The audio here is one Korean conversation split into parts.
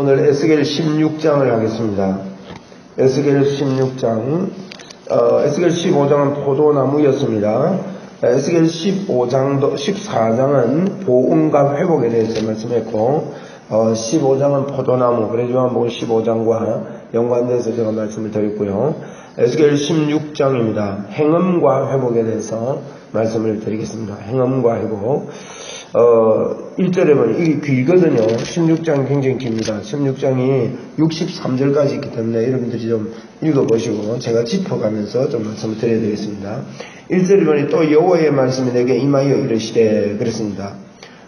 오늘 에스겔 16장을 하겠습니다. 에스겔 16장, 어, 에스겔 15장은 포도나무였습니다. 에스겔 15장도, 14장은 보응과 회복에 대해서 말씀했고, 어, 15장은 포도나무, 그래서 요한복음 15장과 연관돼서 제가 말씀을 드렸고요. 에스겔 16장입니다. 행음과 회복에 대해서 말씀을 드리겠습니다. 행음과 회복. 어, 1절에 보면 이게 길거든요. 16장 굉장히 깁니다. 16장이 63절까지 있기 때문에 여러분들이 좀 읽어보시고 제가 짚어가면서 좀 말씀을 드려야 되겠습니다. 1절에 보니 또 여호와의 말씀이 내게 임하여 이르시되 그랬습니다.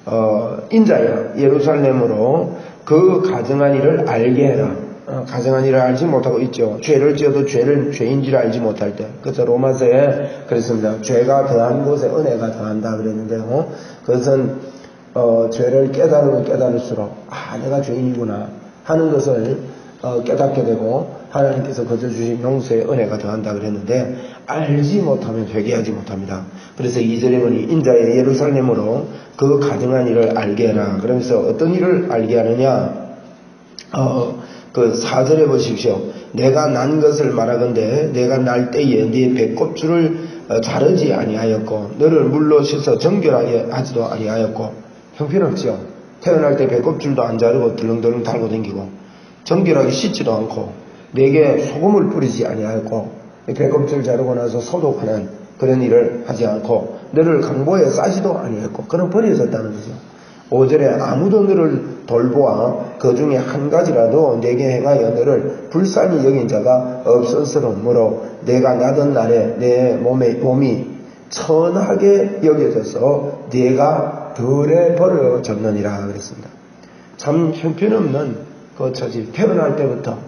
어, 인자야 예루살렘으로 그 가정한 일을 알게 해라. 어, 가정한 일을 알지 못하고 있죠. 죄를 지어도 죄를 죄인지를 알지 못할 때. 그래서 로마서에 그랬습니다. 죄가 더한 곳에 은혜가 더한다 그랬는데요. 그것은 어, 죄를 깨달으면 깨달을수록 아 내가 죄인이구나 하는 것을 어, 깨닫게 되고 하나님께서 거저 주신 용서의 은혜가 더한다 그랬는데 알지 못하면 회개하지 못합니다. 그래서 이절에 보니 인자의 예루살렘으로 그 가정한 일을 알게 해라. 그러면서 어떤 일을 알게 하느냐? 어, 그 사절에 보십시오. 내가 난 것을 말하건대 내가 날 때에 네 배꼽줄을 어, 자르지 아니하였고 너를 물로 씻어 정결하게 하지도 아니하였고 형편없지요. 태어날 때 배꼽줄도 안 자르고 덜렁덜렁 달고 다니고 정결하게 씻지도 않고 내게 소금을 뿌리지 아니하였고 배꼽줄 자르고 나서 소독하는 그런 일을 하지 않고 너를 강보에 싸지도 아니했고 그럼 버려졌다는 거죠. 5절에 아무도 너를 돌보아 그 중에 한 가지라도 내게 행하여 너를 불쌍히 여긴 자가 없었으므로 내가 나던 날에 내 몸에, 몸이 천하게 여겨져서 내가 덜에 버려졌느니라 그랬습니다. 참 형편없는 그 처지 태어날 때부터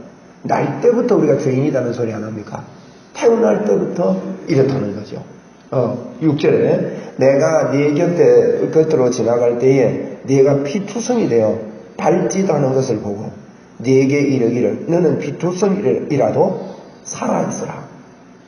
날 때부터 우리가 죄인이라는 소리 안 합니까? 태어날 때부터 이렇다는 거죠. 어, 6절에 내가 네 곁에 곁으로 지나갈 때에 네가 피투성이 되어 않은 것을 보고 네게 이르기를 너는 피투성이라도 살아있으라.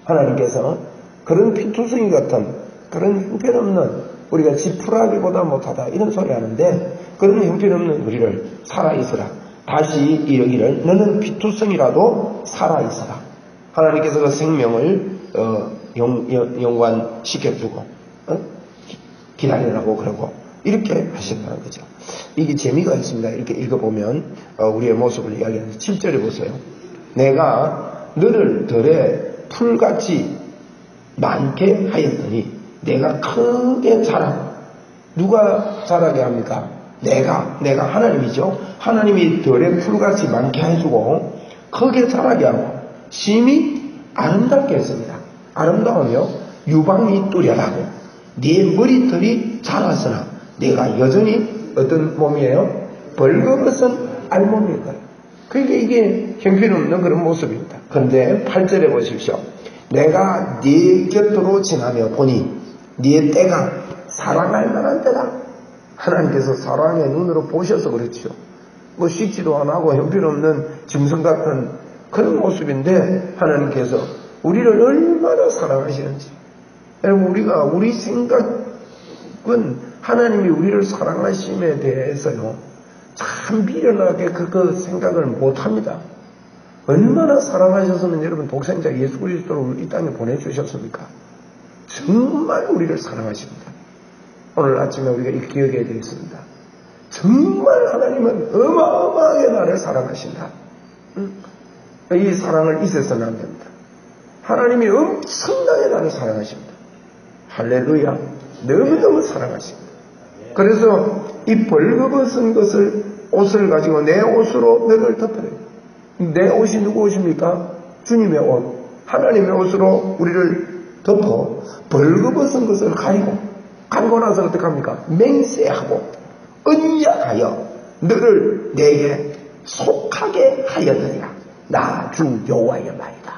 하나님께서 그런 피투성이 같은 그런 형편없는 우리가 지푸라기보다 못하다 이런 소리 하는데 그런 형편없는 우리를 살아있으라. 다시 이르기를 너는 피투성이라도 살아있어라. 하나님께서 그 생명을 어, 영, 영, 관시켜주고 어? 기다리라고 그러고 이렇게 하신다는 거죠. 이게 재미가 있습니다. 이렇게 읽어보면 어, 우리의 모습을 이야기하는 7절에 보세요. 내가 너를 들에 풀같이 많게 하였더니 내가 크게 자라 누가 자라게 합니까? 내가 내가 하나님이죠. 하나님이 들에 풀같이 많게 해주고 크게 자라게 하고 심히 아름답게 했습니다. 아름다우며 유방이 뚜렷하고 네 머리털이 자랐으나 내가 여전히 어떤 몸이에요? 벌거벗은 거예요. 그러니까 이게 형편없는 그런 모습입니다. 그런데 8절에 보십시오. 내가 네 곁으로 지나며 보니 네 때가 사랑할 만한 때다. 하나님께서 사랑의 눈으로 보셔서 그렇죠. 뭐 씻지도 안 하고 형편없는 짐승 같은 그런 모습인데 하나님께서 우리를 얼마나 사랑하시는지. 여러분 우리가 우리 생각은 하나님이 우리를 사랑하심에 대해서요. 참 미련하게 그, 그 생각을 못합니다. 얼마나 사랑하셨으면 여러분 독생자 예수 그리스도를 이 땅에 보내주셨습니까? 정말 우리를 사랑하십니다. 오늘 아침에 우리가 이 기억해야 되겠습니다. 정말 하나님은 어마어마하게 나를 사랑하신다. 이 사랑을 잊어서는 안 됩니다. 하나님이 엄청나게 나를 사랑하십니다. 할렐루야. 너무너무 사랑하십니다. 그래서 이 벌거벗은 것을 옷을 가지고 내 옷으로 너를 덮어요. 내 옷이 누구 옷입니까? 주님의 옷. 하나님의 옷으로 우리를 덮어 벌거벗은 것을 가리고 가리고 나서 어떻게 합니까? 맹세하고 언약하여 너를 내게 속하게 하였느니라. 나 주 여호와의 말이다.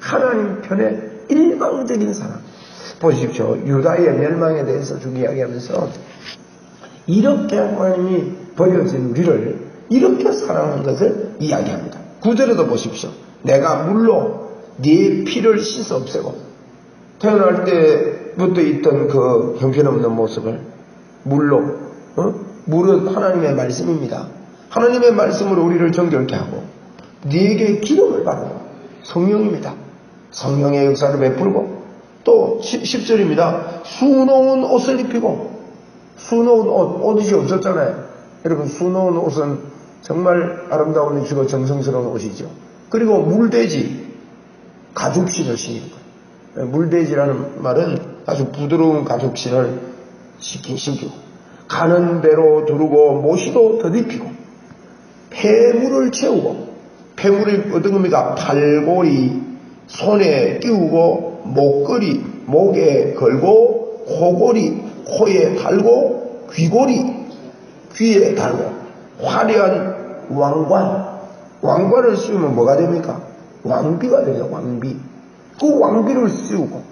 하나님 편의 일방적인 사랑. 보십시오. 유다의 멸망에 대해서 쭉 이야기하면서 이렇게 하나님이 버려진 우리를 이렇게 사랑한 것을 이야기합니다. 구절에도 보십시오. 내가 물로 네 피를 씻어 없애고 태어날 때부터 있던 그 형편없는 모습을 물로 어? 물은 하나님의 말씀입니다. 하나님의 말씀으로 우리를 정결케 하고 네게 기름을 바르고 성령입니다. 성령의 역사를 베풀고 또 10절입니다. 수놓은 옷을 입히고 수놓은 옷, 옷이 없었잖아요. 여러분 수놓은 옷은 정말 아름다운 옷이고 정성스러운 옷이죠. 그리고 물돼지 가죽신을 신는 거예요. 물돼지라는 말은 아주 부드러운 가죽신을 신기, 신기고 가는 배로 두르고 모시도 더입히고 폐물을 채우고 폐물이 어떤 겁니까? 팔고리 손에 끼우고 목걸이 목에 걸고 코골이 코에 달고 귀골이 귀에 달고 화려한 왕관. 왕관을 씌우면 뭐가 됩니까? 왕비가 되죠 왕비. 그 왕비를 씌우고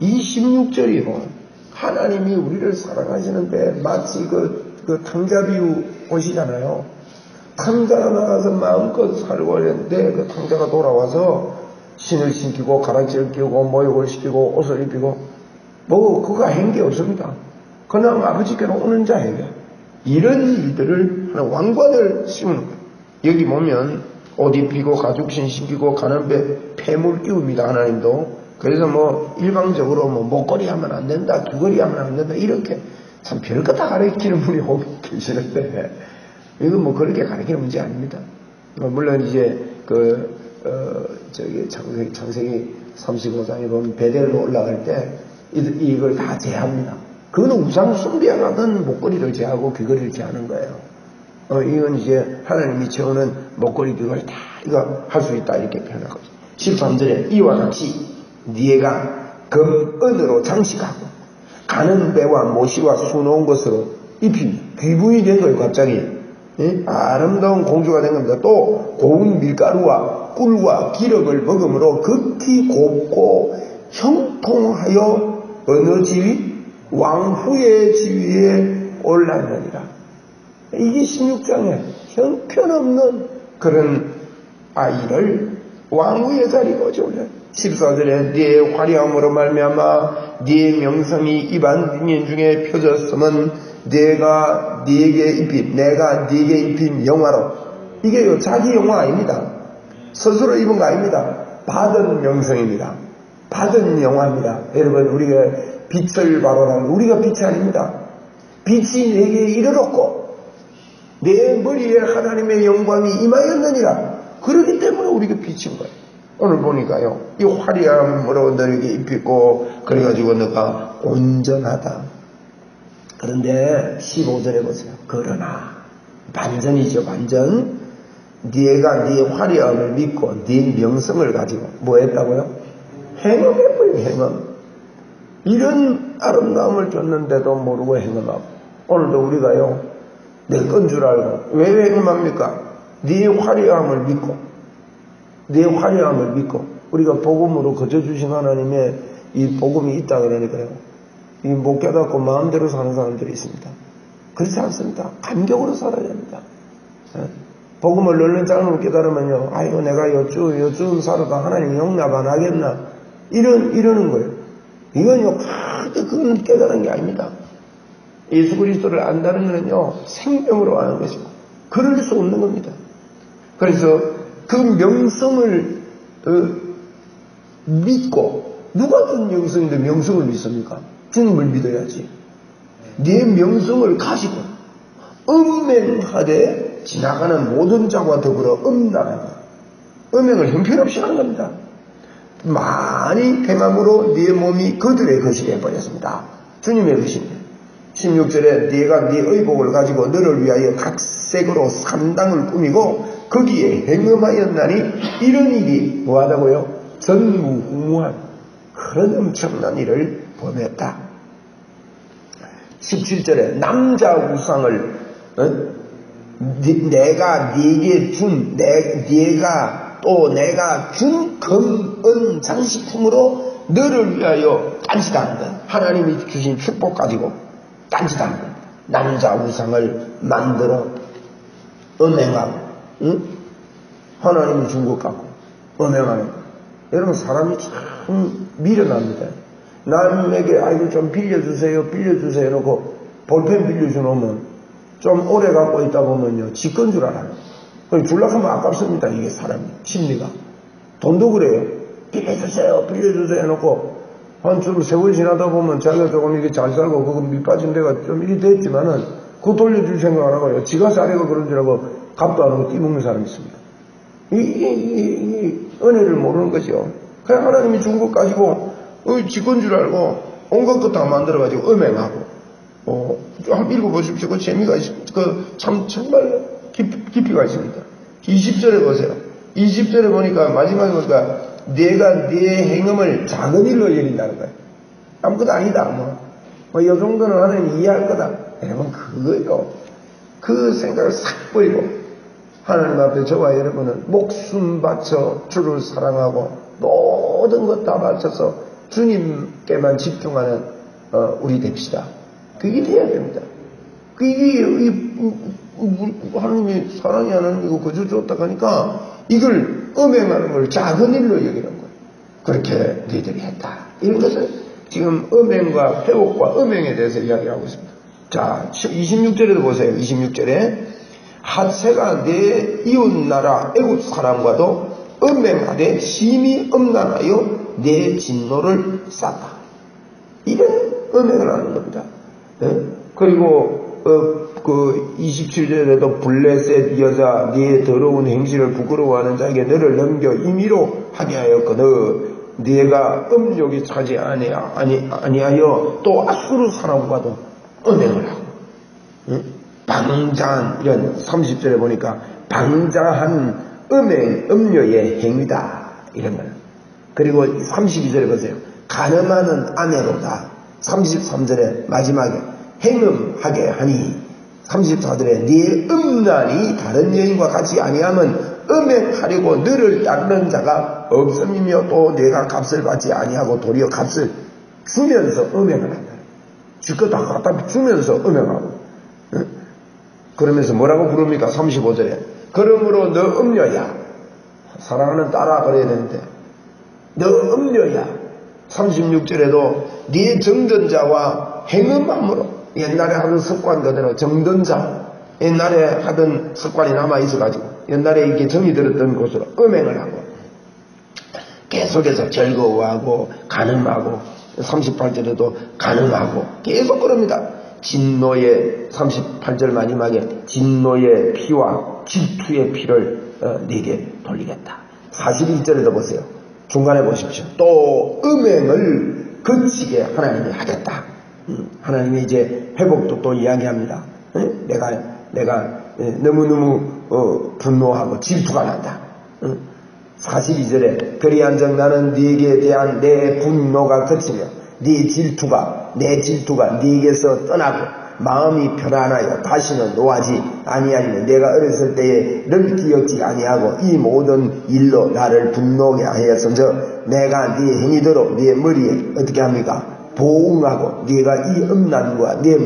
이 16절이요. 하나님이 우리를 사랑하시는데 마치 그, 그 탕자 비유 오시잖아요. 탕자가 나가서 마음껏 살고 했는데 그 탕자가 돌아와서 신을 신기고 가락지를 끼우고 모욕을 시키고 옷을 입히고 뭐 그거 한게 없습니다. 그냥 아버지께로 오는 자에게 이런 일들을 하는 왕관을 씌우는 거예요. 여기 보면 옷 입히고 가죽 신 신기고 가는 배 폐물 끼웁니다. 하나님도. 그래서 뭐 일방적으로 뭐 목걸이 하면 안 된다, 귀걸이 하면 안 된다 이렇게 참 별거 다 가르치는 분이 오고 계시는데 이건 뭐 그렇게 가르치는 문제 아닙니다. 뭐 물론 이제 그, 어, 저기 창세기 35장에 보면 베델로 올라갈 때 이, 이걸 다 제합니다. 그거는 우상 숭배하던 목걸이를 제하고 귀걸이를 제하는 거예요. 어, 이건 이제 하나님이 채우는 목걸이 귀걸이 다 이거 할 수 있다 이렇게 표현하거든요. 13절에 이와 같이 네가 금 은으로 장식하고 가는 배와 모시와 수놓은 것으로 입힌 귀부이 된 거예요 갑자기 예? 아름다운 공주가 된 겁니다. 또 고운 밀가루와 꿀과 기름을 먹음으로 극히 곱고 형통하여 어느 지위? 왕후의 지위에 올랐느니라. 이게 16장에 형편없는 그런 아이를 왕후의 자리에 올려 14절에 네 화려함으로 말미암아 네 명성이 이반 인 중에 펴졌음은 내가 네게 입힌 내가 네게 입힌 영화로 이게 요 자기 영화 아닙니다. 스스로 입은 거 아닙니다. 받은 명성입니다. 받은 영화입니다. 여러분 우리가 빛을 발언하는 우리가 빛이 아닙니다. 빛이 내게 이르렀고 내 머리에 하나님의 영광이 임하였느니라. 그러기 때문에 우리가 빛인 거예요. 오늘 보니까요. 이 화려함으로 너에게 입히고 그래가지고 너가 온전하다. 그런데 15절에 보세요. 그러나 반전이죠. 반전. 네가 네 화려함을 믿고 네 명성을 가지고 뭐 했다고요? 행음해버려 행음. 이런 아름다움을 줬는데도 모르고 행음하고 오늘도 우리가요 내 건 줄 알고 왜 행음합니까? 네 화려함을 믿고 네 화려함을 믿고 우리가 복음으로 거저 주신 하나님의 이 복음이 있다 그러니까요 이 못 깨닫고 마음대로 사는 사람들이 있습니다. 그렇지 않습니다. 감격으로 살아야 합니다. 예? 복음을 얼른 짱으로 깨달으면요. 아이고 내가 요쭈 요쭈 살아도 하나님 용납 안 하겠나 이런 이러는 거예요. 이건요 크게 그건 깨달은 게 아닙니다. 예수 그리스도를 안다는 것은요 생명으로 아는 것이고 그럴 수 없는 겁니다. 그래서 그 명성을 어, 믿고 누가 준 명성인데 명성을 믿습니까? 주님을 믿어야지. 네 명성을 가지고 음맹하되 지나가는 모든 자와 더불어 음란하다. 음행을 형편없이 하는 겁니다. 많이 행함으로 네 몸이 그들의 것이 되어버렸습니다. 주님의 것입니다. 16절에 네가 네 의복을 가지고 너를 위하여 각색으로 산당을 꾸미고 거기에 행음하였나니 이런 일이 뭐하다고요? 전무후무한 그런 엄청난 일을 범했다. 17절에 남자 우상을 어? 내가 네게 준 내, 네가 또 내가 준 금은 장식품으로 너를 위하여 딴짓하는 것 하나님이 주신 축복 가지고 딴짓하는 것 남자 우상을 만들어 은행하고 응? 하나님이 준것 갖고 은행하는 여러분 사람이 참 미련합니다 남에게 아이고 좀 빌려주세요 빌려주세요 놓고 볼펜 빌려주놓으면 좀 오래 갖고 있다 보면요. 지건 줄 알아요. 그럼 줄락하면 아깝습니다. 이게 사람 심리가. 돈도 그래요. 빌려주세요. 빌려주세요 해놓고 한좀 세월 지나다 보면 자기가 조금 이렇게 잘 살고 그거 밑 빠진 데가 좀 일이 됐지만은 그거 돌려줄 생각 안 하고요. 지가 사리가 그런 줄 알고 값도 안 하고 뛰먹는 사람이 있습니다. 이, 이, 이, 이 은혜를 모르는 거죠. 그냥 하나님이 준 것 가지고 어, 지건 줄 알고 온갖 것 다 만들어가지고 음행하고 어, 한번 읽어보십시오. 그 재미가 있, 그 참 정말 깊, 깊이 가 있습니다. 20절에 보세요. 20절에 보니까 마지막에 보니까 내가 내 행음을 작은 일로 여긴다는 거예요. 아무것도 아니다. 뭐, 뭐이 정도는 하나님 이해할 거다. 여러분 그거요. 그 생각을 싹 버리고 하나님 앞에 저와 여러분은 목숨 바쳐 주를 사랑하고 모든 것 다 바쳐서 주님께만 집중하는 어, 우리 됩시다. 그게 돼야 됩니다. 그게 하나님이 사랑이 하나님이고 거저 줬다 하니까 이걸 음행하는 걸 작은 일로 여기는 거예요. 그렇게 너희들이 했다. 이런 것을 지금 음행과 회복과 음행에 대해서 이야기하고 있습니다. 자, 26절에도 보세요. 26절에 하세가 내 이웃 나라 애국 사람과도 음행하되 심히 음란하여 내 진노를 쌌다. 이런 음행을 하는 겁니다. 네? 그리고 어, 그 27절에도 블레셋 여자 네 더러운 행실을 부끄러워하는 자에게 너를 넘겨 임의로 하게 하였거늘 네가 음욕이 차지 아니하, 아니, 아니하여 또 아수르 사람과도 은행을 하고 응? 방자한 이런 30절에 보니까 방자한 음행 음료의 행위다 이런 거예요. 그리고 32절에 보세요. 가늠하는 아내로다. 33절에 마지막에 행음하게 하니 34절에 네 음란이 다른 여인과 같이 아니하면 음행하려고 너를 따르는 자가 없음이며 또 내가 값을 받지 아니하고 도리어 값을 주면서 음행을 한다. 주껏 다 갖다 주면서 음행하고 응? 그러면서 뭐라고 부릅니까? 35절에 그러므로 너 음녀야 사랑하는 딸아 그래야 되는데 너 음녀야 36절에도 네 정전자와 행음함으로 옛날에 하던 습관 그대로 정전자 옛날에 하던 습관이 남아 있어가지고 옛날에 이게 정이 들었던 곳으로 음행을 하고 계속해서 즐거워하고 가늠하고 38절에도 가늠하고 계속 그럽니다. 진노의 38절 마지막에 진노의 피와 질투의 피를 어, 네게 돌리겠다. 42절에도 보세요. 중간에 보십시오. 또 음행을 거치게 하나님이 하겠다. 음, 하나님이 이제 회복도 또 이야기합니다. 에? 내가 내가 에, 너무너무 어, 분노하고 질투가 난다. 응? 42절에 그리한적 나는 네게 대한 내 분노가 그치며 네 질투가 내 질투가 네게서 떠나고 마음이 편안하여 다시는 노하지 아니하리니 내가 어렸을 때에 늘 기억지 아니하고 이 모든 일로 나를 분노하게 하였은저 내가 네 행위대로 네 머리에 어떻게 합니까? 보응하고 네가 이 음란과 네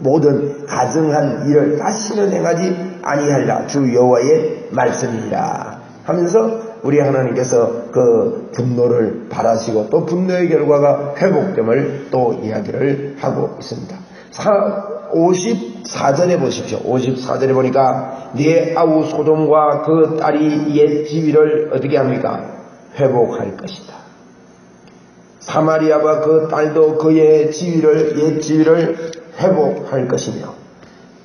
모든 가증한 일을 다시는 행하지 아니하리라 주 여호와의 말씀이라 하면서 우리 하나님께서 그 분노를 바라시고 또 분노의 결과가 회복됨을 또 이야기를 하고 있습니다. 54절에 보십시오. 54절에 보니까 네 아우 소돔과 그 딸이 옛 지위를 어떻게 합니까? 회복할 것이다. 사마리아와 그 딸도 그의 지위를 옛 지위를 회복할 것이며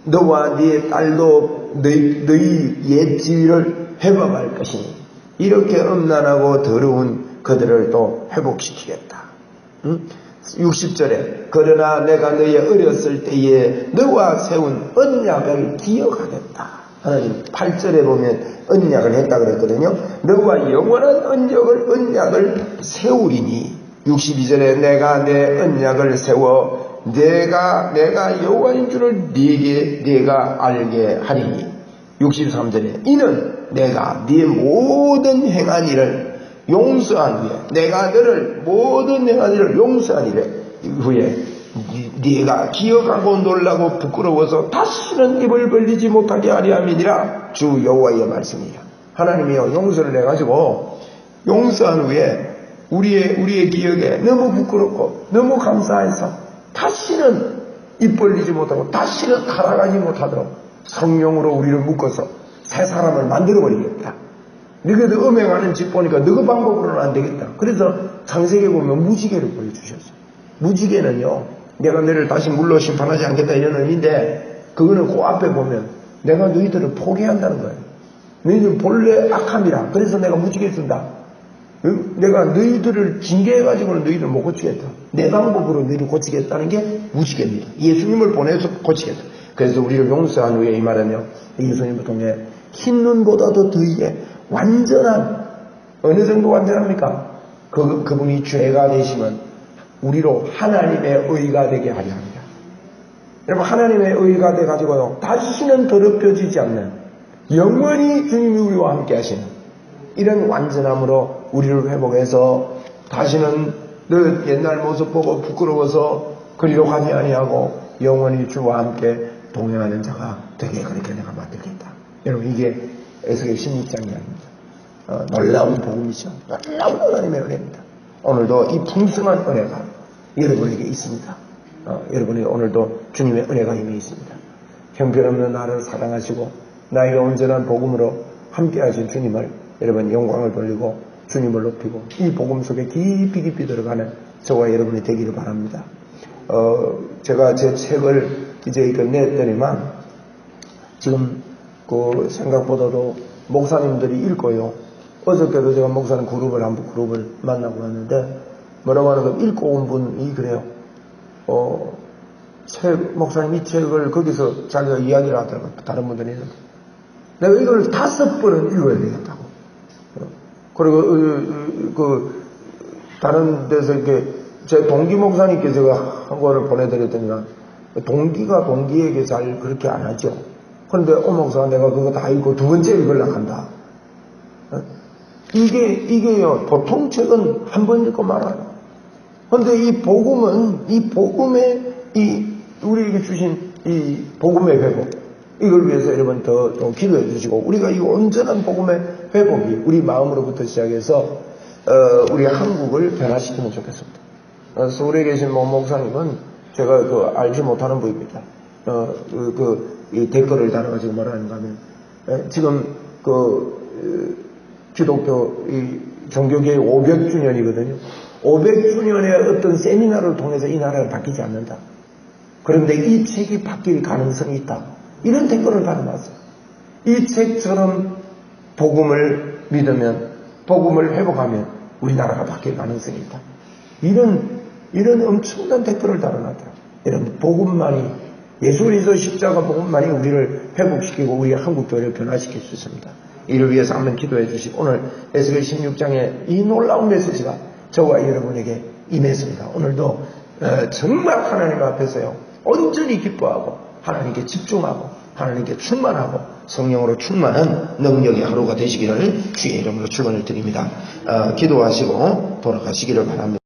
너와 네 딸도 너희, 너희 옛 지위를 회복할 것이니 이렇게 음란하고 더러운 그들을 또 회복시키겠다. 응? 60절에 그러나 내가 너희 어렸을 때에 너와 세운 언약을 기억하겠다. 하나님 8절에 보면 언약을 했다 그랬거든요. 너와 영원한 언약을 언약을 세우리니 62절에 내가 내 언약을 세워 내가 내가 여호와인 줄을 네게 네가 알게 하리니. 63절에 이는 내가 네 모든 행한 일을 용서한 후에 내가 너를 모든 행한 일을 용서한 후에 네가 기억하고 놀라고 부끄러워서 다시는 입을 벌리지 못하게 하리 함이니라. 주 여호와의 말씀이라. 하나님이요 용서를 해 가지고 용서한 후에 우리의 우리의 기억에 너무 부끄럽고 너무 감사해서 다시는 입 벌리지 못하고 다시는 타락하지 못하도록 성령으로 우리를 묶어서 새 사람을 만들어 버리겠다. 너희들 음행하는 집 보니까 너희 방법으로는 안 되겠다. 그래서 창세기에 보면 무지개를 보여주셨어요. 무지개는요, 내가 너를 다시 물로 심판하지 않겠다 이런 의미인데, 그거는 그 앞에 보면 내가 너희들을 포기한다는 거예요. 너희들 본래 악함이라. 그래서 내가 무지개 준다. 응? 내가 너희들을 징계해가지고는 너희들 못 고치겠다. 내 방법으로 너희를 고치겠다는 게 무지개입니다. 예수님을 보내서 고치겠다. 그래서 우리를 용서한 후에 이 말은요, 예수님을 통해 흰 눈보다도 더 이게 완전한, 어느 정도 완전합니까? 그, 그분이 죄가 되시면 우리로 하나님의 의가 되게 하려 합니다. 여러분, 하나님의 의가 돼가지고요, 다시는 더럽혀지지 않는, 영원히 주님이 우리와 함께 하시는, 이런 완전함으로 우리를 회복해서 다시는 너 옛날 모습 보고 부끄러워서 그리로 가지 아니하고 영원히 주와 함께 동행하는 자가 되게 그렇게 내가 만들겠다. 여러분 이게 에스겔 16장이 아닙니다. 어, 놀라운 복음이죠. 놀라운 하나님의 은혜입니다. 오늘도 이 풍성한 은혜가 여러분에게 있습니다. 어, 여러분이 오늘도 주님의 은혜가 임해 있습니다. 형편없는 나를 사랑하시고 나에게 온전한 복음으로 함께하신 주님을 여러분 영광을 돌리고 주님을 높이고 이 복음 속에 깊이 깊이 들어가는 저와 여러분이 되기를 바랍니다. 어, 제가 제 책을 이제 이거 냈더니만 지금 그 생각보다도 목사님들이 읽고요. 어저께도 제가 목사님 그룹을 한번 그룹을 만나고 왔는데 뭐라고 하는 거 읽고 온 분이 그래요. 어, 책, 목사님 이 책을 거기서 자기가 이야기를 하더라고요. 다른 분들이. 내가 이걸 다섯 번은 읽어야 되겠다고. 어, 그리고, 어, 어, 그, 다른 데서 이렇게, 제 동기 목사님께 제가 한 거를 보내드렸더니, 동기가 동기에게 잘 그렇게 안 하죠. 그런데, 오 목사, 내가 그거 다 읽고 두 번째 읽으려고 한다. 어? 이게, 이게요, 보통 책은 한 번 읽고 말아요. 그런데 이 복음은, 이 복음의, 이, 우리에게 주신 이 복음의 회복, 이걸 위해서 여러분 더, 더 기도해 주시고, 우리가 이 온전한 복음의 회복이 우리 마음으로부터 시작해서, 어, 우리 한국을 변화시키면 좋겠습니다. 어, 서울에 계신 모 목사님은 제가 그 알지 못하는 분입니다. 어, 그, 그, 이 댓글을 달아가지고 뭐라는가 하면, 에, 지금 그, 어, 기독교 이 종교계의 500주년이거든요. 500주년의 어떤 세미나를 통해서 이 나라가 바뀌지 않는다. 그런데 이 책이 바뀔 가능성이 있다. 이런 댓글을 달아놨어요. 이 책처럼 복음을 믿으면, 복음을 회복하면 우리나라가 바뀔 가능성이 있다. 이런, 이런 엄청난 댓글을 달아놨다. 여러분, 복음만이, 예수 그리스도 십자가 복음만이 우리를 회복시키고 우리 한국 교회를 변화시킬 수 있습니다. 이를 위해서 한번 기도해 주시고 오늘 에스겔 16장의 이 놀라운 메시지가 저와 여러분에게 임했습니다. 오늘도 어, 정말 하나님 앞에서요 온전히 기뻐하고 하나님께 집중하고 하나님께 충만하고 성령으로 충만한 능력의 하루가 되시기를 주의 이름으로 축원을 드립니다. 어, 기도하시고 돌아가시기를 바랍니다.